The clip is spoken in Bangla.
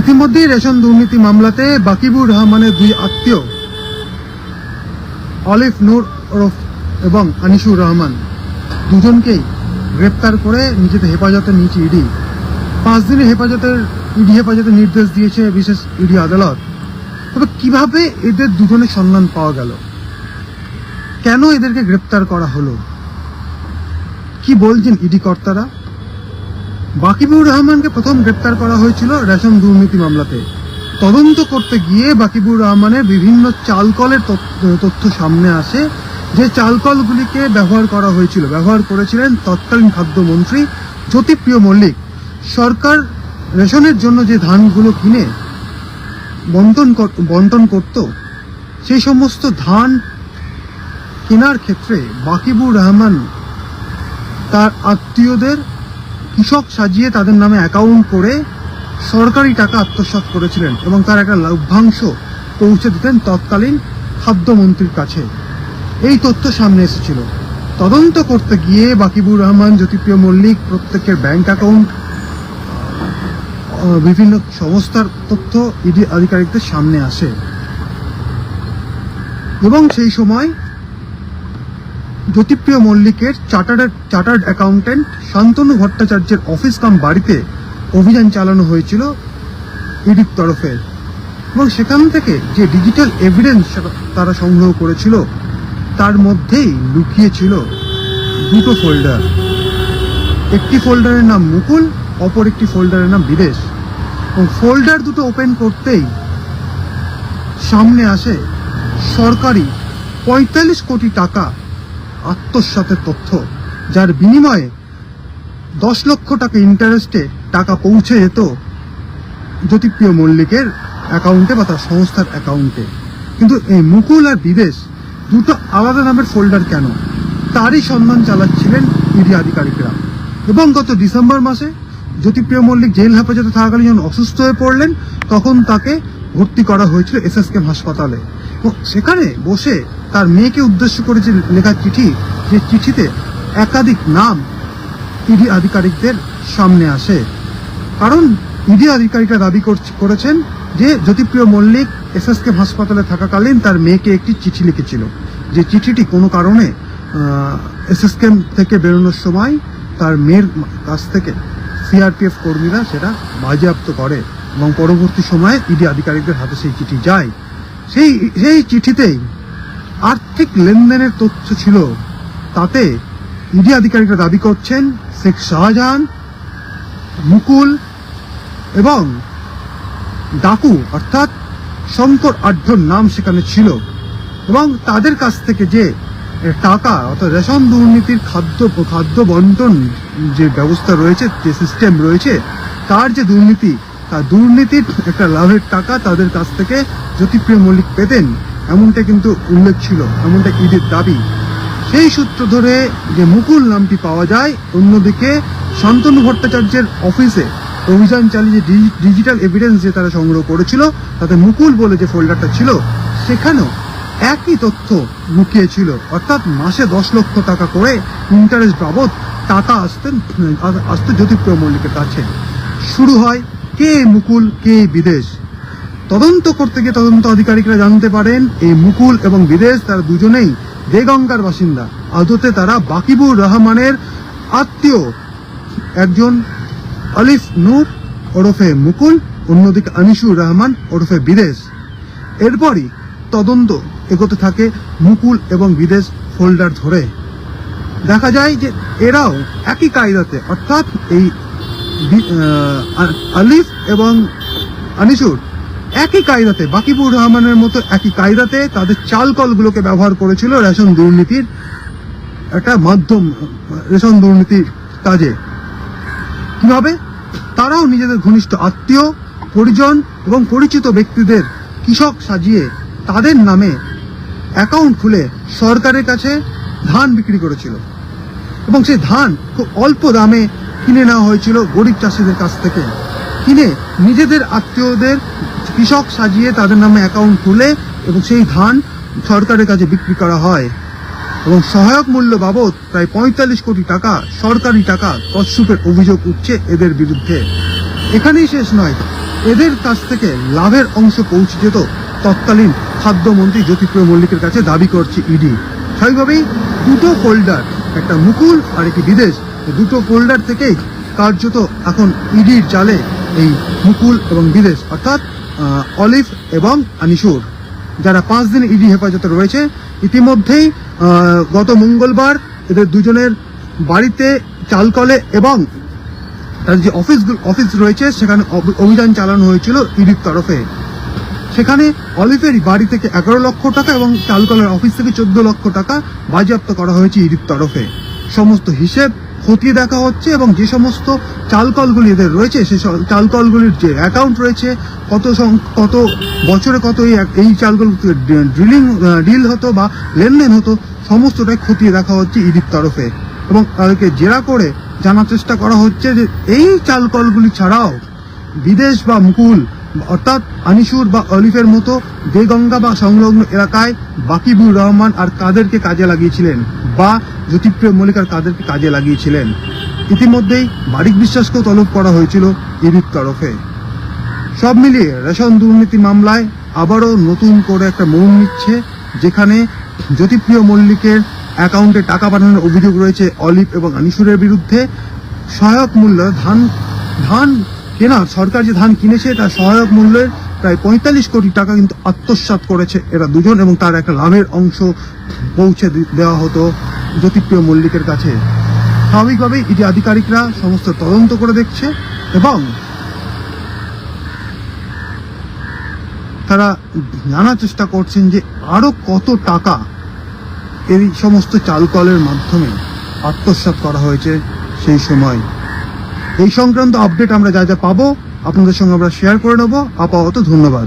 ইতিমধ্যেই রেশন দুর্নীতি মামলাতে বাকিবুর রহমানের দুই আত্মীয় অলিফ নূর ওরফ এবং আনিসুর রহমান, দুজনকেই গ্রেপ্তার করে নিজেদের হেফাজতে নিয়েছে ইডি। পাঁচ দিনের হেফাজতের, ইডি হেফাজতের নির্দেশ দিয়েছে বিশেষ ইডি আদালত। তবে কীভাবে এদের দুজনের সন্ধান পাওয়া গেল? কেন এদেরকে গ্রেপ্তার করা হলো? কি বলছেন ইডি কর্তারা? বাকিবুর রহমানকে প্রথম গ্রেপ্তার করা হয়েছিল রেশন দুর্নীতি মামলাতে। তদন্ত করতে গিয়ে বাকিবুর রহমানের বিভিন্ন চালকলের তথ্য- সামনে আসে, যে চালকলগুলিকে ব্যবহার করা হয়েছিল। ব্যবহার করেছিলেন তৎকালীন খাদ্যমন্ত্রী জ্যোতিপ্রিয় মল্লিক। সরকার রেশনের জন্য যে ধানগুলো কিনে বন্টন বন্টন করত, সেই সমস্ত ধান কেনার ক্ষেত্রে বাকিবুর রহমান তার আত্মীয়দের কৃষক সাজিয়ে তাদের নামে অ্যাকাউন্ট করে সরকারি টাকা আত্মসাৎ করেছিলেন এবং তার একটা লভ্যাংশ পৌঁছে দিতেন তৎকালীন খাদ্যমন্ত্রীর কাছে। এই তথ্য সামনে এসেছিল। তদন্ত করতে গিয়ে বাকিবুর রহমান, জ্যোতিপ্রিয় মল্লিক, প্রত্যেকের ব্যাংক অ্যাকাউন্ট বিভিন্ন সংস্থার তথ্য ইডি আধিকারিকদের সামনে আসে। এবং সেই সময় জ্যোতিপ্রিয় মল্লিকের চার্টার্ড চার্টার্ড অ্যাকাউন্টেন্ট শান্তনু ভট্টাচার্যের অফিস কাম বাড়িতে অভিযান চালানো হয়েছিল ইডির তরফে। এবং সেখান থেকে যে ডিজিটাল এভিডেন্স তারা সংগ্রহ করেছিল, তার মধ্যেই লুকিয়ে ছিল দুটো ফোল্ডার একটি ফোল্ডারের নাম মুকুল, অপর একটি ফোল্ডারের নাম বিদেশ। এবং ফোল্ডার দুটো ওপেন করতেই সামনে আসে সরকারি পঁয়তাল্লিশ কোটি টাকা আত্মসাতের তথ্য, যার বিনিময়ে দশ লক্ষ টাকা ইন্টারেস্টে টাকা পৌঁছে যেত জ্যোতিপ্রিয় মল্লিকের অ্যাকাউন্টে বা তার সংস্থার অ্যাকাউন্টে কিন্তু এই মুকুল আর বিদেশ দুটো আলাদা নামের ফোল্ডার কেন? তারই সন্ধান চালাচ্ছিলেন ইডি আধিকারিকরা। এবং গত ডিসেম্বর মাসে জ্যোতিপ্রিয় মল্লিক জেল হেফাজতে থাকাকালীন যখন অসুস্থ হয়ে পড়লেন, তখন তাকে ভর্তি করা হয়েছিল এসএসকেম হাসপাতালে। সেখানে বসে তার মেয়েকে উদ্দেশ্য করে যে লেখা চিঠি, যে চিঠিতে একাধিক নাম ইডি আধিকারিকদের সামনে আসে। কারণ ইডি আধিকারিকরা দাবি করছ- করেছেন যে জ্যোতিপ্রিয় মল্লিক এসএসকে হাসপাতালে থাকাকালীন তার মেয়েকে একটি চিঠি লিখেছিল। যে চিঠিটি কোনো কারণে এসএসকে থেকে বেরোনোর সময় তার মেয়ের কাছ থেকে সিআরপিএফ কর্মীরা সেটা বাজেয়াপ্ত করে এবং পরবর্তী সময়ে ইডি আধিকারিকদের হাতে সেই চিঠি যায়। সেই সেই চিঠিতেই আর্থিক লেনদেনের তথ্য ছিল। তাতে ইডি আধিকারিকরা দাবি করছেন, শেখ শাহজাহান, মুকুল এবং ডাকু, অর্থাৎ শঙ্কর আঢ্যর নাম সেখানে ছিল এবং তাদের কাছ থেকে যে টাকা, অর্থাৎ রেশন দুর্নীতির খাদ্য খাদ্য বন্টন যে ব্যবস্থা রয়েছে, যে সিস্টেম রয়েছে, তার যে দুর্নীতি দুর্নীতির একটা লাভের টাকা তাদের কাছ থেকে জ্যোতিপ্রিয় মল্লিক পেতেন, এমনটা কিন্তু উল্লেখ ছিল, এমনটা ইডির দাবি। সেই সূত্র ধরে যে মুকুল নামটি পাওয়া যায়, অন্যদিকে শান্তনু ভট্টাচার্যের অফিসে অভিযান চালিয়ে যে ডিজিটাল এভিডেন্স যে তারা সংগ্রহ করেছিল, তাতে মুকুল বলে যে ফোল্ডারটা ছিল, সেখানেও একই তথ্য লুকিয়ে ছিল অর্থাৎ মাসে দশ লক্ষ টাকা করে ইন্টারেস্ট বাবদ টাকা আসতেন আসতে জ্যোতিপ্রিয় মল্লিকের কাছে। শুরু হয় কে মুকুল, কে বিদেশ? তদন্ত করতে গিয়ে তদন্ত আধিকারিকরা জানতে পারেন এই মুকুল এবং বিদেশ তারা দুজনেই দেগঙ্গার বাসিন্দা। আদতে তারা বাকিবুর রহমানের আত্মীয়। একজন আলিফ নূর ওরফে মুকুল, অন্যদিকে আনিসুর রহমান ওরফে বিদেশ। এরপরই তদন্ত এগোতে থাকে মুকুল এবং বিদেশ ফোল্ডার ধরে। দেখা যায় যে এরাও একই কায়দাতে, অর্থাৎ এই আলিফ এবং আনিসুর একই কায়দাতে, বাকিবুর রহমানের মতো একই কায়দাতে তাদের চাল কলগুলোকে ব্যবহার করেছিল রেশন দুর্নীতির একটা মাধ্যম, রেশন দুর্নীতির কাজে। কীভাবে? তারাও নিজেদের ঘনিষ্ঠ আত্মীয়, পরিজন এবং পরিচিত ব্যক্তিদের কৃষক সাজিয়ে তাদের নামে অ্যাকাউন্ট খুলে সরকারের কাছে ধান বিক্রি করেছিল। এবং সেই ধান খুব অল্প দামে কিনে নেওয়া হয়েছিল গরিব চাষিদের কাছ থেকে। কিনে নিজেদের আত্মীয়দের কৃষক সাজিয়ে তাদের নামে অ্যাকাউন্ট খুলে এবং সেই ধান সরকারের কাছে বিক্রি করা হয়। এবং সহায়ক মূল্য বাবদ প্রায় পঁয়তাল্লিশ কোটি টাকা সরকারি টাকা তৎসুপের অভিযোগ উঠছে এদের বিরুদ্ধে। এখানেই শেষ নয়, এদের কাছ থেকে লাভের অংশ পৌঁছে যেত তৎকালীন খাদ্যমন্ত্রী জ্যোতিপ্রিয় মল্লিকের কাছে দাবি করছে ইডি। স্বাভাবিকভাবেই দুটো ফোল্ডার একটা মুকুল আর একটি বিদেশ। দুটো ফোল্ডার থেকেই কার্যত এখন ইডির জালে এই মুকুল এবং বিদেশ, অর্থাৎ অলিভ এবং আনিসুর, যারা পাঁচ দিন ইডি হেফাজতে রয়েছে। ইতিমধ্যেই গত মঙ্গলবার এদের দুজনের বাড়িতে চালকলে এবং তার যে অফিস অফিস রয়েছে, সেখানে অভ- অভিযান চালানো হয়েছিল ইডির তরফে। সেখানে অলিফের বাড়ি থেকে এগারো লক্ষ টাকা এবং চালকলের অফিস থেকে চোদ্দ লক্ষ টাকা বাজেয়াপ্ত করা হয়েছে ইডির তরফে। সমস্ত হিসেব খতিয়ে দেখা হচ্ছে এবং যে সমস্ত চালকলগুলি এদের রয়েছে সব চালকলগুলির যে অ্যাকাউন্ট রয়েছে, কত সং- কত বছরে কত এই এই চালগুলো ড্রিলিং ডিল হতো বা লেনদেন হতো, সমস্তটাই খতিয়ে দেখা হচ্ছে ইডির তরফে। এবং তাদেরকে জেরা করে জানার চেষ্টা করা হচ্ছে যে এই চালকলগুলি ছাড়াও বিদেশ বা মুকুল অর্থাৎ আনিসুর বা অলিফের মতো বেগঙ্গা বা সংলগ্ন এলাকায় বাকিবুর রহমান আর কাদেরকে কাজে লাগিয়েছিলেন বা জ্যোতিপ্রিয় মল্লিক আর কাদেরকে কাজে লাগিয়েছিলেন। ইতিমধ্যেই বারিক বিশ্বাসকেও তলব করা হয়েছিল ইডির তরফে। সব মিলিয়ে রেশন দুর্নীতি মামলায় আবারও নতুন করে একটা মোড় নিচ্ছে, যেখানে জ্যোতিপ্রিয় মল্লিকের অ্যাকাউন্টে টাকা পাঠানোর অভিযোগ রয়েছে অলিভ এবং আনিসুরের বিরুদ্ধে। সহায়ক মূল্য ধান ধান কেনা সরকার যে ধান কিনেছে, তার সহায়ক মূল্যের প্রায় পঁয়তাল্লিশ কোটি টাকা কিন্তু আত্মসাৎ করেছে এরা দুজন এবং তার একটা লাভের অংশ পৌঁছে দেওয়া হতো জ্যোতিপ্রিয় মল্লিকের কাছে। স্বাভাবিকভাবেই ইডি আধিকারিকরা সমস্ত তদন্ত করে দেখছে এবং তারা জানার চেষ্টা করছেন যে আরও কত টাকা এই সমস্ত চালকলের মাধ্যমে আত্মসাৎ করা হয়েছে সেই সময়। এই সংক্রান্ত আপডেট আমরা যা যা পাবো আপনাদের সঙ্গে আমরা শেয়ার করে নেব। আপাতত ধন্যবাদ।